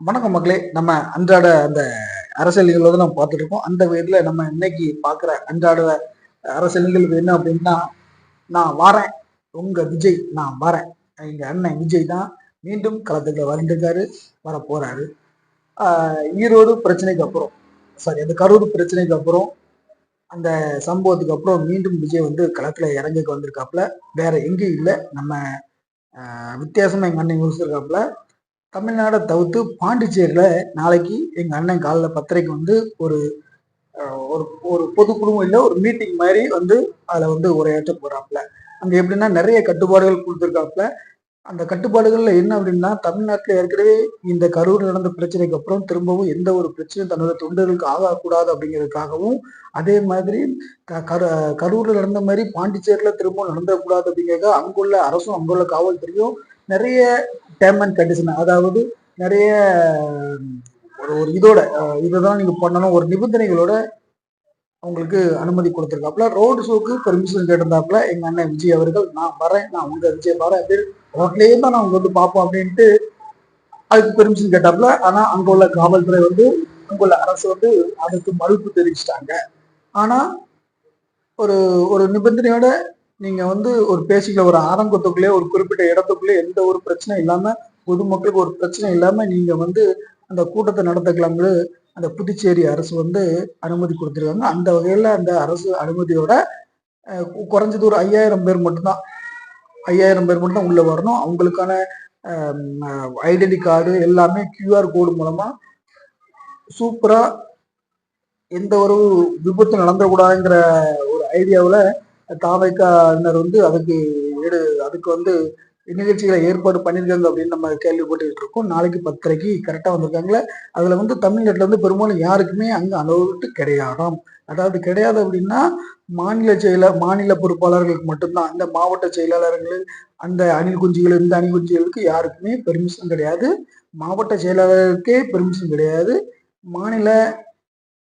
வணக்கம் மக்களே. நம்ம அன்றாட அந்த அரசியல் நிகழ்வு நம்ம பார்த்துட்டு இருக்கோம். அந்த வகையில் நம்ம இன்னைக்கு பார்க்குற அன்றாட அரசியல் நிகழ்வு என்ன அப்படின்னா நான் வரேன். உங்க விஜய் நான் வரேன். எங்க அண்ணன் விஜய் தான் மீண்டும் களத்துக்கு வந்துருக்காரு வர போறாரு ஆஹ் ஈரோடு பிரச்சனைக்கு அப்புறம் சாரி அந்த கரூர் பிரச்சனைக்கு அப்புறம் அந்த சம்பவத்துக்கு அப்புறம் மீண்டும் விஜய் வந்து களத்துல இறங்கிக்கு வந்திருக்காப்புல. வேற எங்கேயும் இல்லை. நம்ம வித்தியாசமா எங்க அண்ணன் யோசிச்சிருக்காப்புல. தமிழ்நாடை தவிர்த்து பாண்டிச்சேரியில நாளைக்கு எங்க அண்ணன் காலைல பத்தரைக்கு வந்து ஒரு ஒரு ஒரு ஒரு பொதுக்குழுவும் இல்லை ஒரு மீட்டிங் மாதிரி வந்து அதில் வந்து உரையாற்ற போறாப்புல. அங்கே எப்படின்னா நிறைய கட்டுப்பாடுகள் கொடுத்துருக்காப்புல. அந்த கட்டுப்பாடுகளில் என்ன அப்படின்னா தமிழ்நாட்டில் ஏற்கனவே இந்த கரூர் நடந்த பிரச்சனைக்கு அப்புறம் திரும்பவும் எந்த ஒரு பிரச்சனையும் தன்னோட தொண்டர்களுக்கு ஆகக்கூடாது அப்படிங்கிறதுக்காகவும் அதே மாதிரி க- கரு- கரூரில் நடந்த மாதிரி பாண்டிச்சேரியில் திரும்பவும் நடந்துடக்கூடாது அப்படிங்கிறதுக்காக அங்குள்ள அரசும் அங்குள்ள காவல்துறையும் நிறைய டேம் அண்ட் கண்டிஷன் அதாவது நிறைய ஒரு ஒரு இதோட இதை தான் நீங்கள் பண்ணணும். ஒரு நிபந்தனைகளோட அவங்களுக்கு அனுமதி கொடுத்துருக்காப்புல. ரோடு ஷோக்கு பெர்மிஷன் கேட்டிருந்தாப்புல எங்கள் அண்ணன் விஜய் அவர்கள் நான் வரேன் நான் உங்கள் விஜய் வரேன் அப்படின்னு ரோட்லேயே தான் நான் உங்க வந்து பார்ப்போம் அப்படின்ட்டு அதுக்கு பெர்மிஷன் கேட்டாப்புல. ஆனால் அங்கே உள்ள காவல்துறை வந்து அங்குள்ள அரசு வந்து அதுக்கு மறுப்பு தெரிவிச்சிட்டாங்க. ஆனால் ஒரு ஒரு நிபந்தனையோட நீங்க வந்து ஒரு பேசிக்கல ஒரு ஆரம்பத்துக்குள்ளே ஒரு குறிப்பிட்ட இடத்துக்குள்ளே எந்த ஒரு பிரச்சனையும் இல்லாம பொதுமக்களுக்கு ஒரு பிரச்சனை இல்லாம நீங்க வந்து அந்த கூட்டத்தை நடத்தக்கலாம்னு அந்த புதுச்சேரி அரசு வந்து அனுமதி கொடுத்துருக்காங்க. அந்த வகையில அந்த அரசு அனுமதியோட குறைஞ்சது ஒரு ஐயாயிரம் பேர் மட்டும்தான் ஐயாயிரம் பேர் மட்டும் உள்ள வரணும். அவங்களுக்கான ஐடென்டி கார்டு எல்லாமே கியூஆர் கோடு மூலமா சூப்பரா எந்த ஒரு விபத்து நடந்துடக்கூடாதுங்கிற ஒரு ஐடியாவில் தாவைக்காவினர் வந்து அதுக்கு ஈடு அதுக்கு வந்து நிகழ்ச்சிகளை ஏற்பாடு பண்ணியிருக்காங்க அப்படின்னு நம்ம கேள்விப்பட்டுக்கிட்டு இருக்கோம். நாளைக்கு பத்தரைக்கு கரெக்டாக வந்திருக்காங்களே. அதில் வந்து தமிழ்நாட்டில் வந்து பெரும்பாலும் யாருக்குமே அங்கே அளவுட்டு கிடையாதாம். அதாவது கிடையாது அப்படின்னா மாநில செயலர் மாநில பொறுப்பாளர்களுக்கு மட்டும்தான். அந்த மாவட்ட செயலாளர்கள் அந்த அணில் குஞ்சுகள் இந்த அணில் குஞ்சுகளுக்கு யாருக்குமே பெர்மிஷன் கிடையாது. மாவட்ட செயலாளருக்கே பெர்மிஷன் கிடையாது. மாநில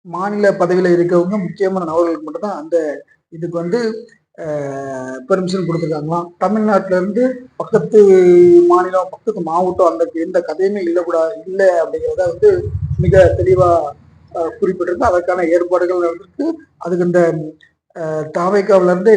மாநில பதவியில் இருக்கவங்க முக்கியமான நபர்களுக்கு மட்டும்தான் அந்த இதுக்கு வந்து பெர்மிஷன் கொடுத்துருக்காங்களாம். தமிழ்நாட்டிலேருந்து பக்கத்து மாநிலம் பக்கத்து மாவட்டம் அந்த எந்த கதையுமே இல்லக்கூடாது இல்லை அப்படிங்கிறத வந்து மிக தெளிவா அஹ், குறிப்பிட்டிருக்கு. அதற்கான ஏற்பாடுகள் நடந்திருக்கு. அதுக்கு இந்த தாவைக்காவில இருந்து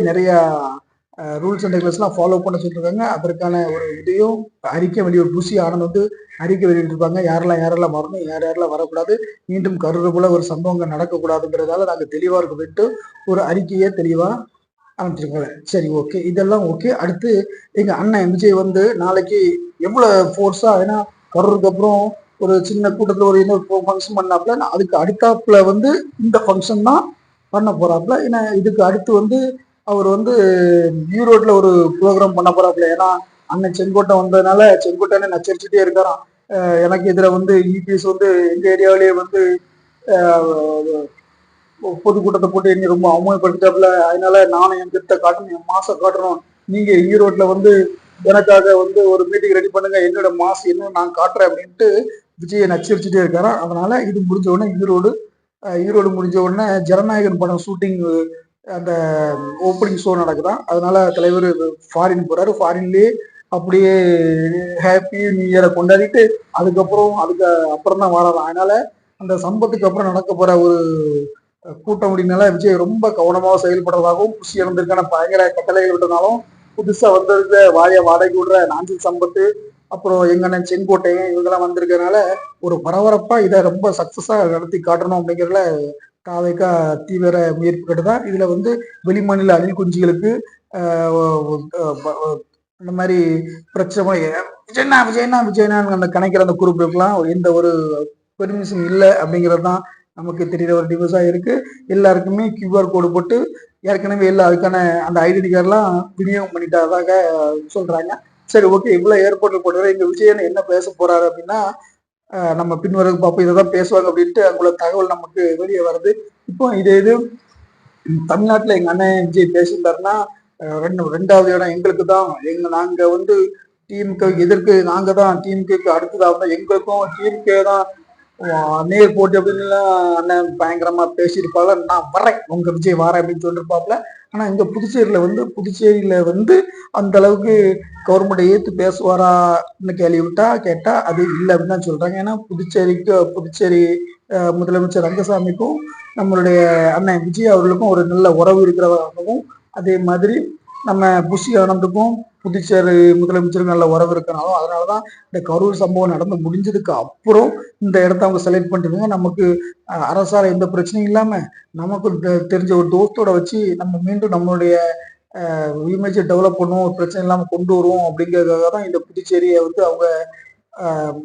ரூல்ஸ் அண்ட் ரெகுலேஷன்லாம் ஃபாலோ பண்ண சொல்லியிருக்காங்க அதற்கான ஒரு இதையும் அறிக்கை வெளியூர் புசி ஆனந்த் வந்து அறிக்கை வெளியிட்டிருப்பாங்க. யாரெல்லாம் யாரெல்லாம் வரணும் யார் யாரெல்லாம் வரக்கூடாது மீண்டும் கருது போல ஒரு சம்பவங்கள் நடக்கக்கூடாதுங்கிறதால நாங்கள் தெளிவாக இருக்க விட்டு ஒரு அறிக்கையை தெளிவாக அமைச்சிருக்காங்க சரி ஓகே இதெல்லாம் ஓகே அடுத்து எங்கள் அண்ணன் விஜய் வந்து நாளைக்கு எவ்வளோ ஃபோர்ஸாக ஏன்னா வர்றதுக்கு அப்புறம் ஒரு சின்ன கூட்டத்தில் ஒரு இன்னொரு ஃபங்க்ஷன் பண்ணாப்புல நான் அதுக்கு அடுத்தாப்புல வந்து இந்த ஃபங்க்ஷன் தான் பண்ண போறாப்புல. ஏன்னா இதுக்கு அடுத்து வந்து அவர் வந்து ஈரோட்ல ஒரு ப்ரோக்ராம் பண்ண போறாப்புல. ஏன்னா அண்ணன் செங்கோட்டை வந்ததுனால செங்கோட்டைன்னு நச்சரிச்சுட்டே இருக்காராம். எனக்கு இதில் வந்து இபிஎஸ் வந்து எங்க ஏரியாவிலேயே வந்து பொதுக்கூட்டத்தை போட்டு என்னை ரொம்ப அவமானப்படுத்தாப்புல அதனால நானும் என் திட்டத்தை காட்டணும் என் மாசை காட்டணும். நீங்க e ஈரோட்ல வந்து எனக்காக வந்து ஒரு மீட்டிங் ரெடி பண்ணுங்க. என்னோட மாசு இன்னும் நான் காட்டுறேன் அப்படின்ட்டு விஜயை நச்சரிச்சுட்டே இருக்காராம். அதனால இது முடிஞ்ச உடனே e ஈரோடு ஈரோடு முடிஞ்ச உடனே ஜனநாயகன் படம் ஷூட்டிங் அந்த ஓப்பனிங் ஷோ நடக்குதான் அதனால தலைவர் ஃபாரின் போறாரு. ஃபாரின்லயே அப்படியே ஹாப்பி நியூ இயரை கொண்டாடிட்டு அதுக்கப்புறம் அதுக்கு அப்புறம் தான் வராராம் அதனால அந்த சம்பத்துக்கு அப்புறம் நடக்க போற ஒரு கூட்டம் அப்படின்னால விஜய் ரொம்ப கவனமாக செயல்படுறதாகவும் குஷி இறந்திருக்கான பயங்கர கட்டளைகள் விட்டனாலும் புதுசா வந்திருக்க வாய வாடகை விடுற நாஞ்சில் சம்பத்து அப்புறம் எங்கண்ணன் செங்கோட்டையன் இவங்கெல்லாம் வந்திருக்கனால ஒரு பரபரப்பா இதை ரொம்ப சக்சஸா நடத்தி காட்டணும் அப்படிங்கிறதுல தாவைக்கா தீவிர முயற்சி தான் இதுல வந்து வெளிமாநில அணில் குஞ்சுகளுக்கு இந்த மாதிரி பிரச்சனை விஜய்னா விஜய்னா விஜய்னா அந்த கணக்கிற அந்த குரூப்புக்கெல்லாம் எந்த ஒரு பெர்மிஷன் இல்லை அப்படிங்கிறது தான் நமக்கு தெரிகிற ஒரு டிவைஸாக இருக்கு. எல்லாருக்குமே கியூஆர் கோடு போட்டு ஏற்கனவே இல்லை அதுக்கான அந்த ஐடென்டி கார்டெலாம் விநியோகம் பண்ணிட்டதாக சொல்கிறாங்க சரி ஓகே இவ்வளோ ஏற்பாடு போடுறது எங்க விஜயன் என்ன பேச போகிறாரு அப்படின்னா நம்ம பின்வரும் பார்ப்போம். இதை தான் பேசுவாங்க அப்படின்ட்டு அங்குள்ள தகவல் நமக்கு வெளியே வருது. இப்போ இதே இது தமிழ்நாட்டில் எங்கள் அண்ணன் விஜய் பேசியிருந்தாருன்னா ரெண்டு ரெண்டாவது இடம் எங்களுக்கு தான். எங்க நாங்கள் வந்து டிஎம்கே எதிர்க்கு நாங்கள் தான் டிஎம்கேக்கு அடுத்ததாக எங்களுக்கும் டிஎம்கே தான் நேர் போட்டி அப்படின்னு அண்ணன் பயங்கரமா பேசியிருப்பாள் நான் வரேன் உங்க விஜய் வரேன் அப்படின்னு சொல்லியிருப்பாப்ல ஆனா இங்க புதுச்சேரியில வந்து புதுச்சேரியில வந்து அந்த அளவுக்கு கவர்மெண்ட் ஏத்து பேசுவாரான்னு கேள்வி விட்டா கேட்டா அது இல்லை அப்படின்னு தான் சொல்றாங்க. ஏன்னா புதுச்சேரிக்கு புதுச்சேரி முதலமைச்சர் ரங்கசாமிக்கும் நம்மளுடைய அண்ணன் விஜய் அவர்களுக்கும் ஒரு நல்ல உறவு இருக்கிறதாகவும் அதே மாதிரி நம்ம புஷி ஆனந்துக்கும் புதுச்சேரி முதலமைச்சருக்கும் நல்ல உறவு அதனால அதனாலதான் இந்த கரூர் சம்பவம் நடந்து முடிஞ்சதுக்கு அப்புறம் இந்த இடத்த அவங்க செலக்ட் பண்ணிருக்காங்க நமக்கு அஹ், அரசால எந்த பிரச்சனையும் இல்லாம நமக்கு தெ- தெரிஞ்ச ஒரு தோஸ்தோட வச்சு நம்ம மீண்டும் நம்மளுடைய இமேஜை டெவலப் பண்ணுவோம் ஒரு பிரச்சனை இல்லாம கொண்டு வருவோம் அப்படிங்கிறதுக்காக தான் இந்த புதுச்சேரியை வந்து அவங்க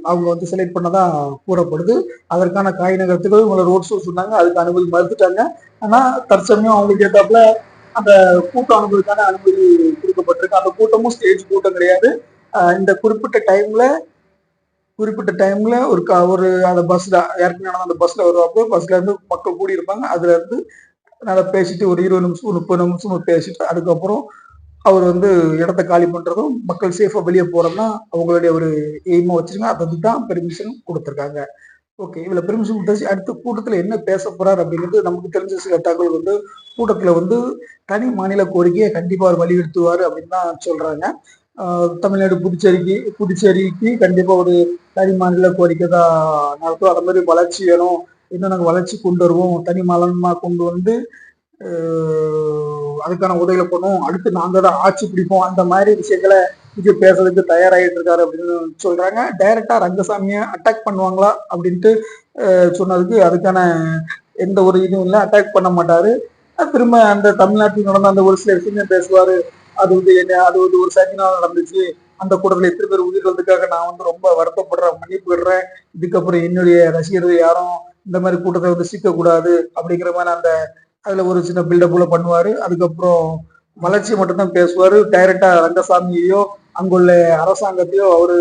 அவங்க வந்து செலக்ட் பண்ணதா கூறப்படுது. அதற்கான காய் நகரத்துக்கு உங்களை ரோட் ஷோ சொன்னாங்க. அதுக்கு அனுமதி மறுத்துட்டாங்க. ஆனா தற்சமயம் அவங்களுக்கு ஏத்தாப்புல அந்த கூட்டம் அவங்களுக்கான அனுமதி கொடுக்கப்பட்டிருக்கு. அந்த கூட்டமும் ஸ்டேஜ் கூட்டம் கிடையாது. இந்த குறிப்பிட்ட டைம்ல குறிப்பிட்ட டைம்ல ஒரு க- ஒரு அந்த பஸ்ல ஏற்கனவே நடந்த அந்த பஸ்ல வருவாப்போ பஸ்ல இருந்து மக்கள் கூடி இருப்பாங்க. அதுல இருந்து நல்லா பேசிட்டு ஒரு இருபது நிமிஷம் முப்பது நிமிஷம் பேசிட்டு அதுக்கப்புறம் அவர் வந்து இடத்த காலி பண்றதும் மக்கள் சேஃபா வெளியே போறதும் அவங்களுடைய ஒரு எய்மா வச்சிருக்காங்க. அதுக்கு தான் பெர்மிஷன் கொடுத்துருக்காங்க. ஓகே இதில் பெர்மிஷன் கொடுத்தாச்சு அடுத்த கூட்டத்தில் என்ன பேச போகிறார் அப்படிங்கிறது நமக்கு தெரிஞ்ச சில தகவல் வந்து கூட்டத்தில் வந்து தனி மாநில கோரிக்கையை கண்டிப்பாக அவர் வலியுறுத்துவார் அப்படின்னு தான் சொல்றாங்க. தமிழ்நாடு புதுச்சேரிக்கு புதுச்சேரிக்கு கண்டிப்பாக ஒரு தனி மாநில கோரிக்கை தான் நடத்தும் அது மாதிரி வளர்ச்சி வேணும் இன்னும் நாங்கள் வளர்ச்சி கொண்டு வருவோம். தனி மாநிலமா கொண்டு வந்து அதுக்கான உதவிகளை பண்ணுவோம். அடுத்து நாங்கள் தான் ஆட்சி பிடிப்போம். அந்த மாதிரி விஷயங்களை விஜய் பேசுறதுக்கு தயாராகிட்டு இருக்காரு அப்படின்னு சொல்றாங்க. டைரக்டா ரங்கசாமியை அட்டாக் பண்ணுவாங்களா அப்படின்ட்டு சொன்னதுக்கு அதுக்கான எந்த ஒரு இதுவும் இல்லை. அட்டாக் பண்ண மாட்டாரு. திரும்ப அந்த தமிழ்நாட்டில் நடந்த அந்த ஒரு சில விஷயங்கள் பேசுவாரு. அது வந்து என்ன அது வந்து ஒரு சதினால் நடந்துச்சு. அந்த கூட்டத்தில் எத்தனை பேர் உயிரிழந்ததுக்காக நான் வந்து ரொம்ப வருத்தப்படுறேன் மன்னிப்பு விடுறேன். இதுக்கப்புறம் என்னுடைய ரசிகர்கள் யாரும் இந்த மாதிரி கூட்டத்தை வந்து சிக்கக்கூடாது அப்படிங்கிற மாதிரி அந்த அதுல ஒரு சின்ன பில்டப்ல பண்ணுவாரு. அதுக்கப்புறம் வளர்ச்சி மட்டும்தான் பேசுவாரு. டைரக்டா ரங்கசாமியையோ அங்குள்ள அரசாங்கத்தையோ அவரு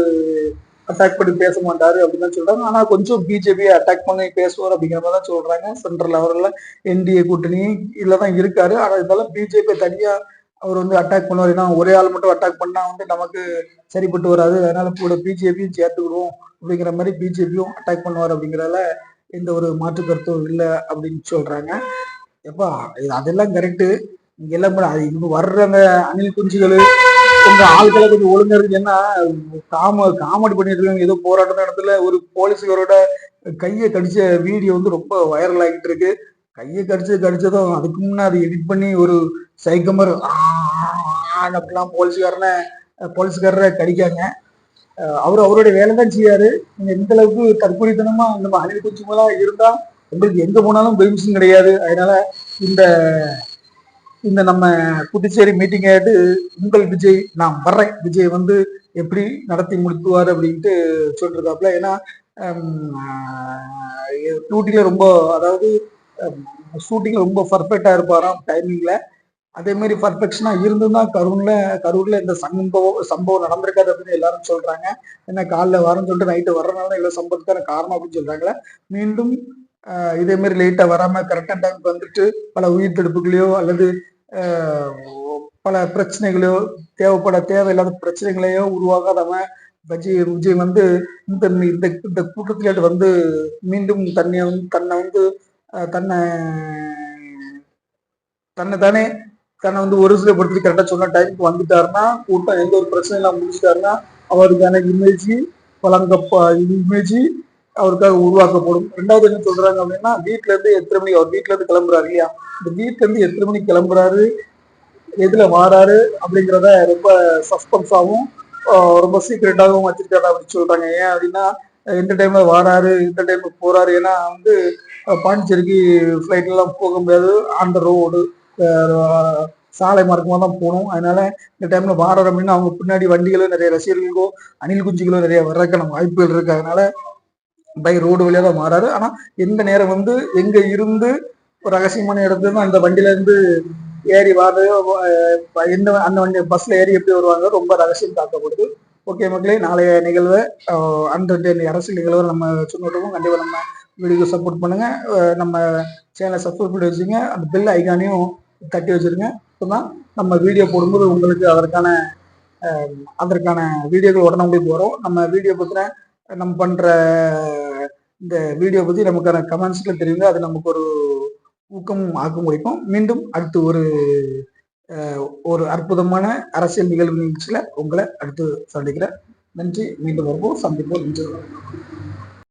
அட்டாக் பண்ணி பேச மாட்டாரு அப்படின்னு தான் சொல்றாங்க. ஆனா கொஞ்சம் பிஜேபியை அட்டாக் பண்ணி பேசுவார் அப்படிங்கிற மாதிரி தான் சொல்றாங்க சென்ட்ரல் லெவலில் என்டிஏ கூட்டணி இதுல தான் இருக்காரு. ஆனா இருந்தாலும் பிஜேபி தனியா அவர் வந்து அட்டாக் பண்ணுவார். ஏன்னா ஒரே ஆள் மட்டும் அட்டாக் பண்ணா வந்து நமக்கு சரிப்பட்டு வராது. அதனால கூட பிஜேபியும் சேர்த்துக்கிடுவோம் அப்படிங்கிற மாதிரி பிஜேபியும் அட்டாக் பண்ணுவார் அப்படிங்கிறதால எந்த ஒரு மாற்று கருத்தும் இல்லை அப்படின்னு சொல்றாங்க. எப்பா இது அதெல்லாம் கரெக்டு இங்க எல்லாம் கூட வர்ற அந்த அணில் குஞ்சுகள் கொஞ்சம் ஆட்களை கொஞ்சம் ஒழுங்கா இருக்கு ஏன்னா காம காமெடி பண்ணிட்டு இருக்காங்க ஏதோ போராட்டம் இடத்துல ஒரு போலீஸ்காரோட கையை கடிச்ச வீடியோ வந்து ரொம்ப வைரல் ஆகிட்டு இருக்கு. கையை கடிச்சு கடிச்சதும் அதுக்கு முன்னாடி எடிட் பண்ணி ஒரு சைக்கமர் அப்படிலாம் போலீஸ்காரனை போலீஸ்காரரை கடிக்காங்க. அவர் அவருடைய வேலை தான் செய்யாரு நீங்க எந்த அளவுக்கு தற்கொலைத்தனமா நம்ம அணில் கொஞ்சமெல்லாம் இருந்தா உங்களுக்கு எங்க போனாலும் பெர்மிஷன் கிடையாது. அதனால இந்த இந்த நம்ம புதுச்சேரி மீட்டிங் ஆயிட்டு உங்கள் விஜய் நான் வர்றேன். விஜய் வந்து எப்படி நடத்தி முடித்துவார் அப்படின்ட்டு சொல்லிருக்காப்புல. ஏன்னா ஷூட்டிங்ல ரொம்ப அதாவது ஷூட்டிங்ல ரொம்ப பர்ஃபெக்டா இருப்பாராம் டைமிங்ல அதே மாதிரி பர்ஃபெக்ஷனா இருந்துன்னா கரூர்ல கரூர்ல இந்த சம்பவம் சம்பவம் நடந்திருக்காது அப்படின்னு எல்லாரும் சொல்றாங்க. ஏன்னா காலைல வரேன்னு சொல்லிட்டு நைட்டு வர்றதுனால தான் சம்பவத்துக்கான காரணம் அப்படின்னு சொல்றாங்களே மீண்டும் இதேமாரி இதே மாதிரி லேட்டா வராம கரெக்டான டைமுக்கு வந்துட்டு பல உயிர் தடுப்புகளையோ அல்லது பல பிரச்சனைகளையோ தேவைப்பட தேவையில்லாத பிரச்சனைகளையோ உருவாகாதவன் விஜய் விஜய் வந்து இந்த இந்த இந்த கூட்டத்திலே வந்து மீண்டும் தன்னை வந்து தன்னை வந்து தன்னை தன்னை தானே தன்னை வந்து ஒரு சில படுத்து கரெக்டாக சொன்ன டைமுக்கு வந்துட்டாருன்னா கூட்டம் எந்த ஒரு பிரச்சனையும் முடிச்சிட்டாருன்னா அவருக்கு அவருக்கான இமேஜ் பழங்கப்பா இமேஜ் அவருக்காக உருவாக்கப்படும். ரெண்டாவது என்ன சொல்றாங்க அப்படின்னா வீட்டுல இருந்து எத்தனை மணிக்கு அவர் வீட்டுல இருந்து கிளம்புறாரு இல்லையா? இந்த வீட்டுல இருந்து எத்தனை மணிக்கு கிளம்புறாரு? எதுல வாராரு? அப்படிங்கிறத ரொம்ப சஸ்பென்ஸாகவும் ரொம்ப சீக்கிரட்டாகவும் வச்சிருக்காரு அப்படின்னு சொல்றாங்க. ஏன் அப்படின்னா எந்த டைம்ல வாராரு எந்த டைம்ல போறாரு. ஏன்னா வந்து பாண்டிச்சேரிக்கு ஃப்ளைட்லாம் எல்லாம் போக முடியாது. அந்த ரோடு சாலை மார்க்கமாக தான் போகணும். அதனால இந்த டைம்ல வாரம் அப்படின்னா அவங்க பின்னாடி வண்டிகளும் நிறைய ரசிகர்களுக்கோ அணில் குஞ்சுகளோ நிறைய வர்றதுக்கான வாய்ப்புகள் இருக்கு. அதனால பை ரோடு வழியாக தான் மாறாரு. ஆனால் எந்த நேரம் வந்து எங்க இருந்து ஒரு ரகசியமான இடத்துல அந்த வண்டியில இருந்து ஏறி வர்றது எந்த அந்த வண்டி பஸ்ல ஏறி எப்படி வருவாங்க ரொம்ப ரகசியம் காக்கப்படுது ஓகே மக்களே நாளைய நிகழ்வை அந்த அரசியல் நிகழ்வை நம்ம சொன்னோம் கண்டிப்பாக நம்ம வீடியோக்கு சப்போர்ட் பண்ணுங்க. நம்ம சேனலை சப்ஸ்கிரைப் பண்ணி வச்சுங்க அந்த பெல் ஐக்கானையும் தட்டி வச்சிருங்க. அப்பதான் நம்ம வீடியோ போடும்போது உங்களுக்கு அதற்கான அதற்கான வீடியோக்கள் உடனே உங்களுக்கு வரும். நம்ம வீடியோ பத்தின நம்ம பண்ற இந்த வீடியோ பற்றி நமக்கான கமெண்ட்ஸில் தெரியுங்க. அது நமக்கு ஒரு ஊக்கம் ஆக்கம் முடிப்போம் மீண்டும் அடுத்து ஒரு ஒரு அற்புதமான அரசியல் நிகழ்வு நிகழ்ச்சியில் உங்களை அடுத்து சந்திக்கிறேன். நன்றி. மீண்டும் வருவோம். சந்திப்போம். நன்றி